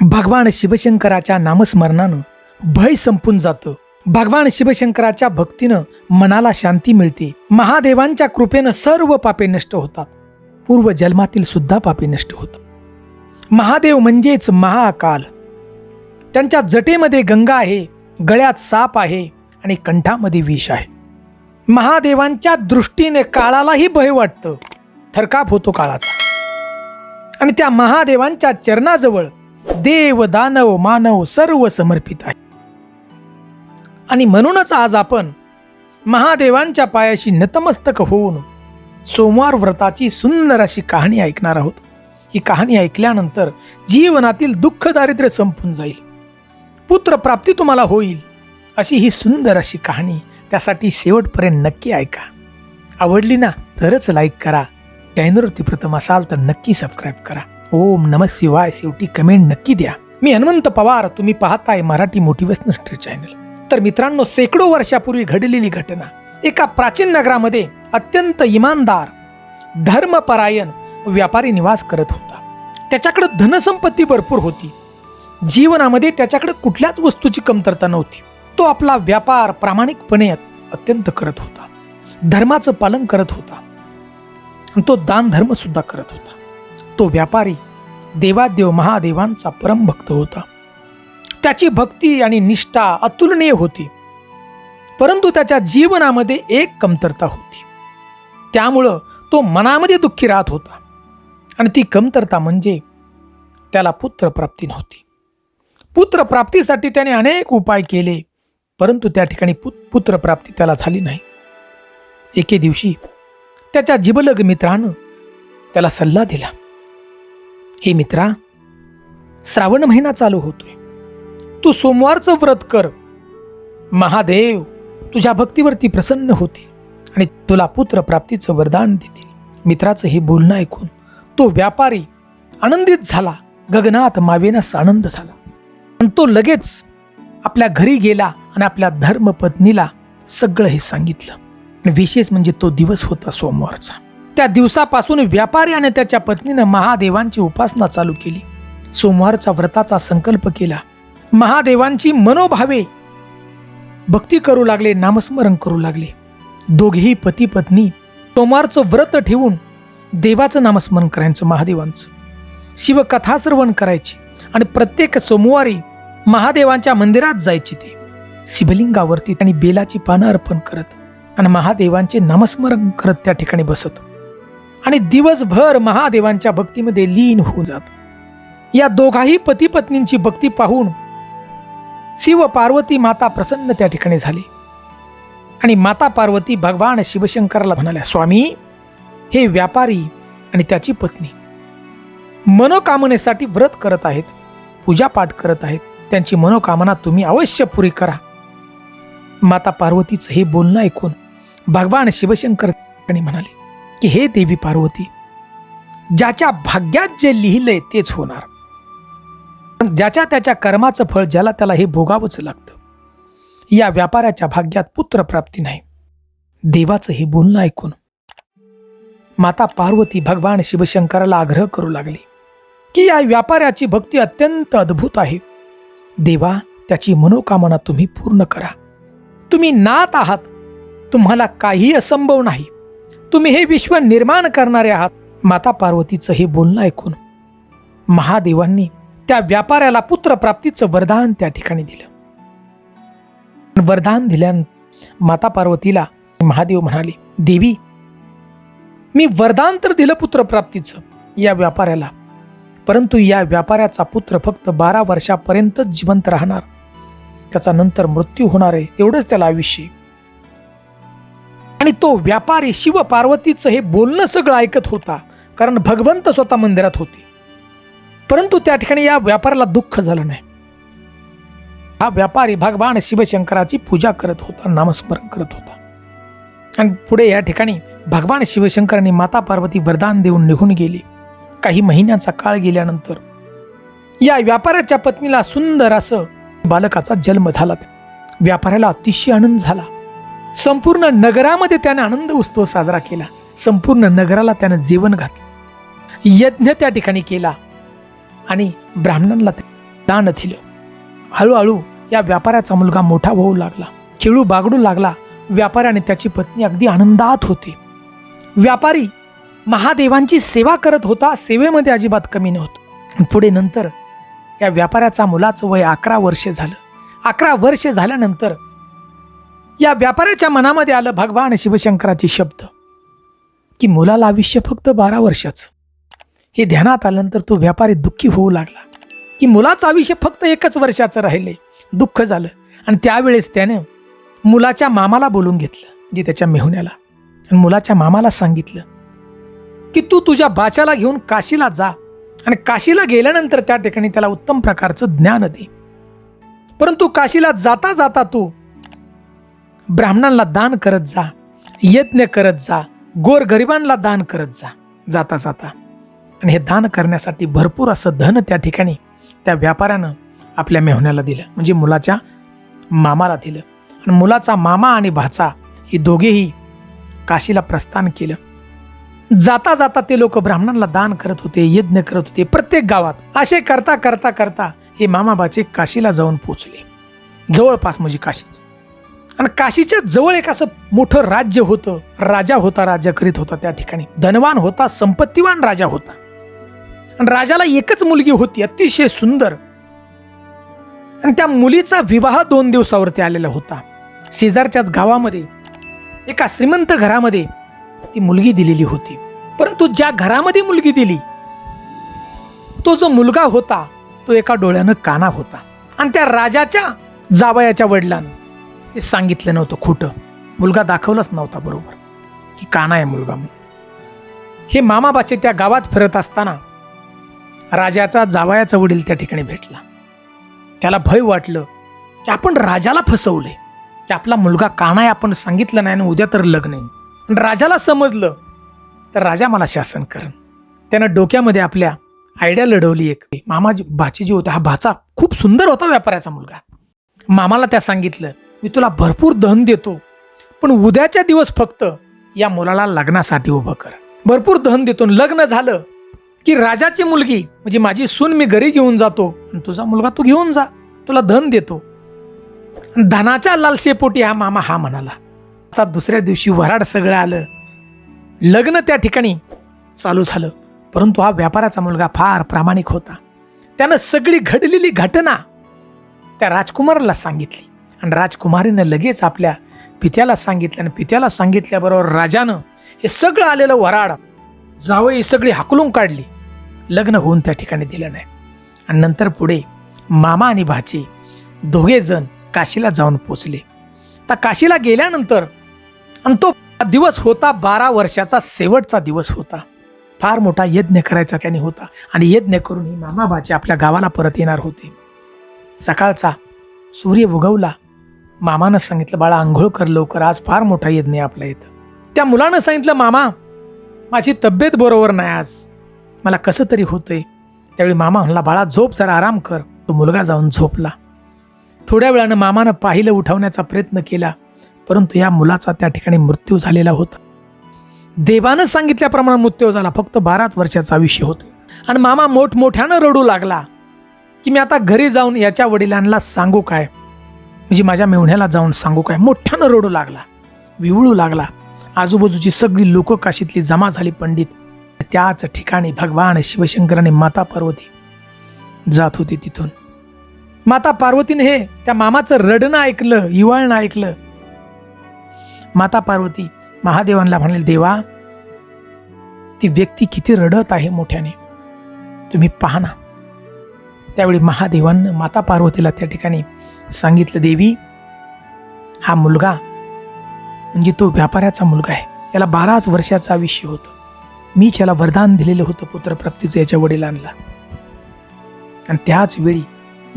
भगवान शिवशंकराच्या नामस्मरणानं भय संपून जातं. भगवान शिवशंकराच्या भक्तीनं मनाला शांती मिळते. महादेवांच्या कृपेनं सर्व पापे नष्ट होतात. पूर्व जन्मातील सुद्धा पापे नष्ट होतात. महादेव म्हणजेच महाकाल. त्यांच्या जटेमध्ये गंगा आहे गळ्यात साप आहे आणि कंठामध्ये विष आहे. महादेवांच्या दृष्टीने काळालाही भय वाटतं. थरकाप होतो काळाचा. आणि त्या महादेवांच्या चरणाजवळ देव दानव मानव सर्व समर्पित आहे. आणि म्हणूनच आज आपण महादेवांच्या पायाशी नतमस्तक होऊन सोमवार व्रताची सुंदर अशी कहाणी ऐकणार आहोत. ही कहाणी ऐकल्यानंतर जीवनातील दुःख दारिद्र्य संपून जाईल. पुत्रप्राप्ती तुम्हाला होईल अशी ही सुंदर अशी कहाणी त्यासाठी शेवटपर्यंत नक्की ऐका. आवडली ना तरच लाईक करा. चॅनलवरती प्रथम असाल तर नक्की सबस्क्राईब करा. ओम नम शिवाय. शेवटी कमेंट नक्की द्या. मी हनुमंत पवार. तुम्ही पाहताय मराठी मोटिवेशनल स्ट्री चॅनल तर मित्रांनो शेकडो वर्षापूर्वी घडलेली घटना. एका प्राचीन नगरामध्ये अत्यंत इमानदार धर्मपरायण व्यापारी निवास करत होता. त्याच्याकडे धनसंपत्ती भरपूर होती. जीवनामध्ये त्याच्याकडे कुठल्याच वस्तूची कमतरता नव्हती. तो आपला व्यापार प्रामाणिकपणे अत्यंत करत होता. धर्माचं पालन करत होता. तो दान धर्म सुद्धा करत होता. तो व्यापारी देवादेव महादेवांचा परमभक्त होता. त्याची भक्ती आणि निष्ठा अतुलनीय होती. परंतु त्याच्या जीवनामध्ये एक कमतरता होती. त्यामुळं तो मनामध्ये दुःखी राहत होता. आणि ती कमतरता म्हणजे त्याला पुत्रप्राप्ती नव्हती. पुत्रप्राप्तीसाठी त्याने अनेक उपाय केले परंतु त्या ठिकाणी पुत पुत्रप्राप्ती त्याला झाली नाही. एके दिवशी त्याच्या जिबलग मित्रानं त्याला सल्ला दिला. हे मित्रा श्रावण महिना चालू होतोय. तू सोमवारचं व्रत कर. महादेव तुझ्या भक्तीवरती प्रसन्न होतील आणि तुला पुत्रप्राप्तीचं वरदान देतील. मित्राचं हे बोलणं ऐकून तो व्यापारी आनंदित झाला. गगनात मावेनास आनंद झाला. आणि तो लगेच आपल्या घरी गेला आणि आपल्या धर्मपत्नीला सगळं हे सांगितलं. आणि विशेष म्हणजे तो दिवस होता सोमवारचा. त्या दिवसापासून व्यापारी आणि त्याच्या पत्नीनं महादेवांची उपासना चालू केली. सोमवारचा व्रताचा संकल्प केला. महादेवांची मनोभावे भक्ती करू लागले नामस्मरण करू लागले. दोघेही पती पत्नी सोमवारचं व्रत ठेवून देवाचं नामस्मरण करायचं महादेवांचं. शिवकथा श्रवण करायची आणि प्रत्येक सोमवारी महादेवांच्या मंदिरात जायची ते. शिवलिंगावरती त्यांनी बेलाची पानं अर्पण करत आणि महादेवांचे नामस्मरण करत त्या ठिकाणी बसत. आणि दिवसभर महादेवांच्या भक्तीमध्ये लीन होऊन जात. या दोघाही पती पत्नींची भक्ती पाहून शिव पार्वती माता प्रसन्न त्या ठिकाणी झाली. आणि माता पार्वती भगवान शिवशंकरला म्हणाल्या स्वामी हे व्यापारी आणि त्याची पत्नी मनोकामनेसाठी व्रत करत आहेत पूजापाठ करत आहेत. त्यांची मनोकामना तुम्ही अवश्य पुरी करा. माता पार्वतीचं हे बोलणं ऐकून भगवान शिवशंकर म्हणाले की हे देवी पार्वती ज्याच्या भाग्यात जे लिहिलंय तेच होणार. पण ज्याच्या त्याच्या कर्माचं फळ ज्याला त्याला हे भोगावंच लागतं या व्यापाऱ्याच्या भाग्यात पुत्रप्राप्ती नाही. देवाचं हे बोलणं ऐकून माता पार्वती भगवान शिवशंकराला आग्रह करू लागली की या व्यापाऱ्याची भक्ती अत्यंत अद्भुत आहे. देवा त्याची मनोकामना तुम्ही पूर्ण करा. तुम्ही नात आहात. तुम्हाला काही असंभव नाही. तुम्ही हे विश्व निर्माण करणारे आहात. माता पार्वतीचं हे बोलणं ऐकून महादेवांनी त्या व्यापाऱ्याला पुत्रप्राप्तीचं वरदान त्या ठिकाणी दिलं. वरदान दिल्यान माता पार्वतीला महादेव म्हणाले देवी मी वरदान तर दिलं पुत्रप्राप्तीचं या व्यापाऱ्याला परंतु या व्यापाऱ्याचा पुत्र फक्त बारा वर्षापर्यंतच जिवंत राहणार. त्याचा नंतर मृत्यू होणार आहे तेवढंच त्याला आयुष्य आहे. आणि तो व्यापारी शिव पार्वतीचं हे बोलणं सगळं ऐकत होता कारण भगवंत स्वतः मंदिरात होते. परंतु त्या ठिकाणी या व्यापाऱ्याला दुःख झालं नाही. हा व्यापारी भगवान शिवशंकराची पूजा करत होता नामस्मरण करत होता. आणि पुढे या ठिकाणी भगवान शिवशंकरांनी माता पार्वती वरदान देऊन निघून गेली. काही महिन्यांचा काळ गेल्यानंतर या व्यापाऱ्याच्या पत्नीला सुंदर असं बालकाचा जन्म झाला. व्यापाऱ्याला अतिशय आनंद झाला. संपूर्ण नगरामध्ये त्याने आनंद उत्सव साजरा केला. संपूर्ण नगराला त्यानं जेवण घातलं. यज्ञ त्या ठिकाणी केला. आणि ब्राह्मणांना दान दिलं. हळूहळू या व्यापाऱ्याचा मुलगा मोठा होऊ लागला. खेळू बागडू लागला. व्यापाऱ्याने त्याची पत्नी अगदी आनंदात होते. व्यापारी महादेवांची सेवा करत होता. सेवेमध्ये अजिबात कमी नव्हतं. पुढे नंतर या व्यापाऱ्याचा मुलाचं वय अकरा वर्ष झालं. अकरा वर्ष झाल्यानंतर या व्यापाऱ्याच्या मनामध्ये आलं भगवान शिवशंकराचे शब्द. की मुलाला आयुष्य फक्त बारा वर्षाचं. हे ध्यानात आल्यानंतर तो व्यापारी दुःखी होऊ लागला. की मुलाचं आयुष्य फक्त एकच वर्षाचं राहिले दुःख झालं. आणि त्यावेळेस त्याने मुलाच्या मामाला बोलून घेतलं जे त्याच्या मेहुण्याला. आणि मुलाच्या मामाला सांगितलं की तू तुझ्या बाच्याला घेऊन काशीला जा. आणि काशीला गेल्यानंतर त्या ठिकाणी त्याला उत्तम प्रकारचं ज्ञान दे. परंतु काशीला जाता जाता तू ब्राह्मणांना दान करत जा यज्ञ करत जा गोर गरिबांना दान करत जा जाता जाता. आणि हे दान करण्यासाठी भरपूर असं धन त्या ठिकाणी त्या व्यापाऱ्यानं आपल्या मेहुण्याला दिलं. म्हणजे मुलाच्या मामाला दिलं. आणि मुलाचा मामा आणि भाचा हे दोघेही काशीला प्रस्थान केलं. जाता जाता ते लोक ब्राह्मणांना दान करत होते यज्ञ करत होते. प्रत्येक गावात असे करता करता करता हे मामाबाचे काशीला जाऊन पोचले. जवळपास म्हणजे काशीचे. आणि काशीच्या जवळ एक असं मोठं राज्य होतं. राजा होता राज्य करीत होता त्या ठिकाणी. धनवान होता संपत्तीवान राजा होता. आणि राजाला एकच मुलगी होती अतिशय सुंदर. आणि त्या मुलीचा विवाह दोन दिवसावरती आलेला होता. शेजारच्याच गावामध्ये एका श्रीमंत घरामध्ये ती मुलगी दिलेली होती. परंतु ज्या घरामध्ये मुलगी दिली तो जो मुलगा होता तो एका डोळ्यानं काना होता. आणि त्या राजाच्या जावयाच्या वडिलांना ते सांगितलं नव्हतं खोटं. मुलगा दाखवलाच नव्हता बरोबर. की काना आहे मुलगा म्हणून. हे मामाबाचे त्या गावात फिरत असताना राजाचा जावयाचा वडील त्या ठिकाणी भेटला. त्याला भय वाटलं की आपण राजाला फसवले की आपला मुलगा काना आहे आपण सांगितलं नाही आणि उद्या तर लग्न आहे. आणि राजाला समजलं तर राजा मला शासन करण. त्यानं डोक्यामध्ये आपल्या आयडिया लढवली एक. मामा भाची जी होता. हा भाचा खूप सुंदर होता व्यापाऱ्याचा मुलगा. मामाला त्या सांगितलं मी तुला भरपूर धन देतो पण उद्याच्या दिवस फक्त या मुलाला लग्नासाठी उभं कर. भरपूर धन देतो. लग्न झालं की राजाची मुलगी म्हणजे माझी सून मी घरी घेऊन जातो. आणि तुझा मुलगा तू घेऊन जा. तुला धन देतो. धनाच्या लालसेपोटी हा मामा हा म्हणाला. आता दुसऱ्या दिवशी वराड सगळं आलं. लग्न त्या ठिकाणी चालू झालं. परंतु हा व्यापाराचा मुलगा फार प्रामाणिक होता. त्यानं सगळी घडलेली घटना त्या राजकुमारला सांगितली. आणि राजकुमारीनं लगेच आपल्या पित्याला सांगितलं आणि पित्याला सांगितल्याबरोबर राजानं हे सगळं आलेलं वराड जावं ही सगळी हाकलून काढली. लग्न होऊन त्या ठिकाणी दिलं नाही. आणि नंतर पुढे मामा आणि भाची दोघे जण काशीला जाऊन पोचले. तर काशीला गेल्यानंतर आणि तो दिवस होता बारा वर्षाचा शेवटचा दिवस होता. फार मोठा यज्ञ करायचा त्याने होता आणि यज्ञ करून ही मामाबाचे आपल्या गावाला परत येणार होते. सकाळचा सूर्य उगवला. मामानं सांगितलं बाळा आंघोळ कर लवकर आज फार मोठा यज्ञ आपल्या इथं. त्या मुलानं सांगितलं मामा माझी तब्येत बरोबर नाही आज. मला कसं तरी होतंय. त्यावेळी मामा म्हणला बाळा झोप जरा आराम कर. तो मुलगा जाऊन झोपला. थोड्या वेळानं मामानं पाहिलं उठवण्याचा प्रयत्न केला परंतु या मुलाचा त्या ठिकाणी मृत्यू झालेला होता. देवानं सांगितल्याप्रमाणे मृत्यू झाला. फक्त बाराच वर्षाचं आयुष्य होतं. आणि मामा मोठमोठ्यानं रडू लागला की मी आता घरी जाऊन याच्या वडिलांना सांगू काय? म्हणजे माझ्या मेवण्याला जाऊन सांगू काय? मोठ्यानं रडू लागला विवळू लागला. आजूबाजूची सगळी लोक काशीतली जमा झाली पंडित. त्याच ठिकाणी भगवान शिवशंकराने माता पार्वती जात होती तिथून. माता पार्वतीने हे त्या मामाचं रडणं ऐकलं हिवाळणं ऐकलं. माता पार्वती महादेवांना म्हणाले देवा ती व्यक्ती किती रडत आहे मोठ्याने. तुम्ही पहा ना. त्यावेळी महादेवांना माता पार्वतीला त्या ठिकाणी सांगितलं देवी हा मुलगा म्हणजे तो व्यापाऱ्याचा मुलगा आहे. याला बाराच वर्षाचं आयुष्य होतं. मीच याला वरदान दिलेलं होतं पुत्रप्राप्तीचं याच्या वडिलांना. आणि त्याच वेळी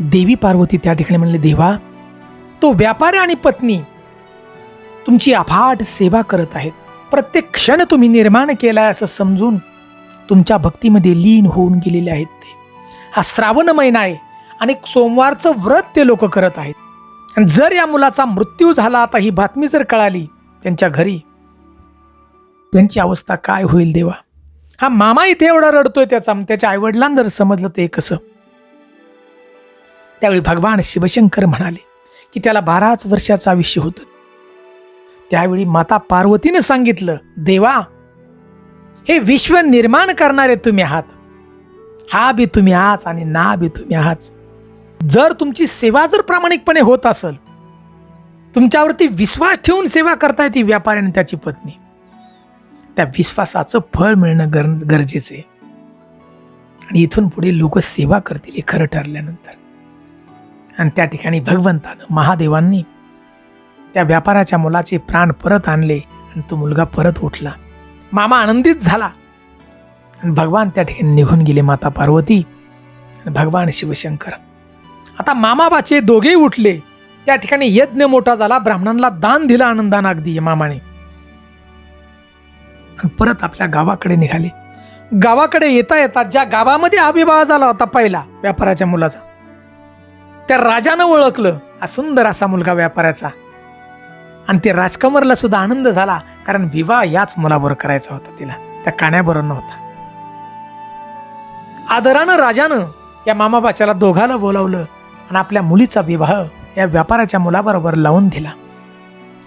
देवी पार्वती त्या ठिकाणी म्हणले देवा तो व्यापारी आणि पत्नी तुमची अफाट सेवा करत आहेत. प्रत्येक क्षण तुम्ही निर्माण केलाय असं समजून तुमच्या भक्तीमध्ये लीन होऊन गेलेले आहेत ते. हा श्रावण महिना आहे. आणि सोमवारचं व्रत ते लोक करत आहेत. आणि जर या मुलाचा मृत्यू झाला आता ही बातमी जर कळाली त्यांच्या घरी त्यांची अवस्था काय होईल देवा? हा मामा इथे एवढा रडतोय त्याचा त्याच्या आईवडिलांना जर समजलं ते कसं? त्यावेळी भगवान शिवशंकर म्हणाले की त्याला बाराच वर्षाचं आयुष्य होतं. त्यावेळी माता पार्वतीने सांगितलं देवा हे विश्व निर्माण करणारे तुम्ही आहात. हा बी तुम्ही आहात आणि ना बी तुम्ही आहात. जर तुमची सेवा जर प्रामाणिकपणे होत असेल तुमच्यावरती विश्वास ठेवून सेवा करताय ती व्यापारी आणि त्याची पत्नी त्या विश्वासाचं फळ मिळणं गर गरजेचं आहे. आणि इथून पुढे लोक सेवा करतील हे खरं ठरल्यानंतर. आणि त्या ठिकाणी भगवंतानं महादेवांनी त्या व्यापाराच्या मुलाचे प्राण परत आणले आणि तो मुलगा परत उठला. मामा आनंदित झाला. आणि भगवान त्या ठिकाणी निघून गेले माता पार्वती. आणि भगवान शिवशंकर आता मामाबाचे दोघेही उठले. त्या ठिकाणी यज्ञ मोठा झाला. ब्राह्मणांना दान दिलं आनंदानं अगदी मामाने. परत आपल्या गावाकडे निघाले. गावाकडे येता येता ज्या गावामध्ये हा विवाह झाला होता पहिला व्यापाराच्या मुलाचा त्या राजानं ओळखलं. हा सुंदर असा मुलगा व्यापाऱ्याचा. आणि ते राजकमरला सुद्धा आनंद झाला कारण विवाह याच मुलाबरोबर करायचा होता तिला. त्या काण्याबरोबर नव्हता. आदरानं राजानं या मामाबाच्याला दोघाला बोलावलं. आणि आपल्या मुलीचा विवाह या व्यापाराच्या मुलाबरोबर लावून दिला.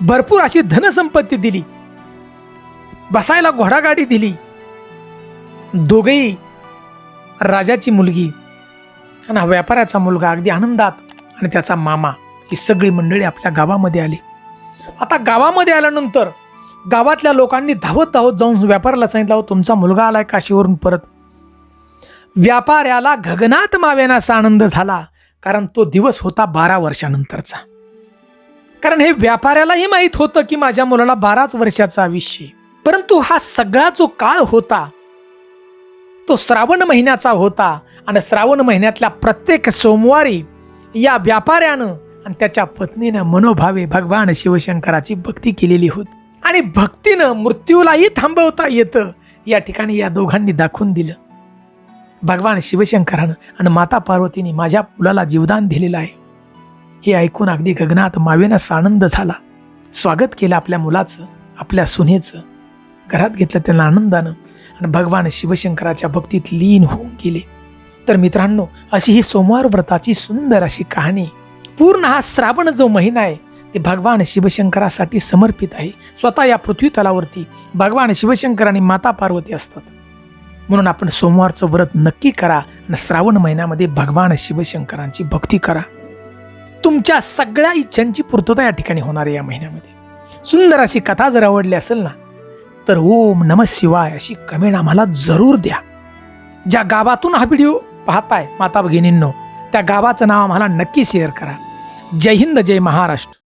भरपूर अशी धनसंपत्ती दिली. बसायला घोडागाडी दिली. दोघेही राजाची मुलगी आणि हा व्यापाऱ्याचा मुलगा अगदी आनंदात आणि त्याचा मामा ही सगळी मंडळी आपल्या गावामध्ये आली. आता गावामध्ये आल्यानंतर गावातल्या लोकांनी धावत धावत जाऊन व्यापाऱ्याला सांगितलं तुमचा मुलगा आलाय काशीवरून परत व्यापाऱ्याला गगनात मावेनासा आनंद झाला. कारण तो दिवस होता बारा वर्षानंतरचा. कारण हे व्यापाऱ्यालाही माहीत होतं की माझ्या मुलाला बाराच वर्षाचा आयुष्य आहे. परंतु हा सगळा जो काळ होता तो श्रावण महिन्याचा होता आणि श्रावण महिन्यातल्या प्रत्येक सोमवारी या व्यापाऱ्यानं आणि त्याच्या पत्नीनं मनोभावे भगवान शिवशंकराची भक्ती केलेली होती. आणि भक्तीनं मृत्यूलाही थांबवता येतं या ठिकाणी या दोघांनी दाखवून दिलं. भगवान शिवशंकरानं आणि माता पार्वतीने माझ्या मुलाला जीवदान दिलेलं आहे. हे ऐकून अगदी गगनात मावेनं आनंद झाला. स्वागत केलं आपल्या मुलाचं आपल्या सुनेचं. घरात घेतलं त्यांना आनंदानं आणि भगवान शिवशंकराच्या भक्तीत लीन होऊन गेले. तर मित्रांनो अशी ही सोमवार व्रताची सुंदर अशी कहाणी पूर्ण हा श्रावण जो महिना आहे ते भगवान शिवशंकरासाठी समर्पित आहे. स्वतः या पृथ्वी तलावरती भगवान शिवशंकर आणि माता पार्वती असतात. म्हणून आपण सोमवारचं व्रत नक्की करा आणि श्रावण महिन्यामध्ये भगवान शिवशंकरांची भक्ती करा. तुमच्या सगळ्या इच्छांची पूर्तता या ठिकाणी होणार आहे या महिन्यामध्ये. सुंदर अशी कथा जर आवडली असेल ना तर ओम नम शिवाय अशी कमेंट आम्हाला जरूर द्या. ज्या गावातून हा व्हिडिओ पाहताय माता भगिनींनो त्या गावाचं नाव आम्हाला नक्की शेअर करा. जय हिंद जय महाराष्ट्र.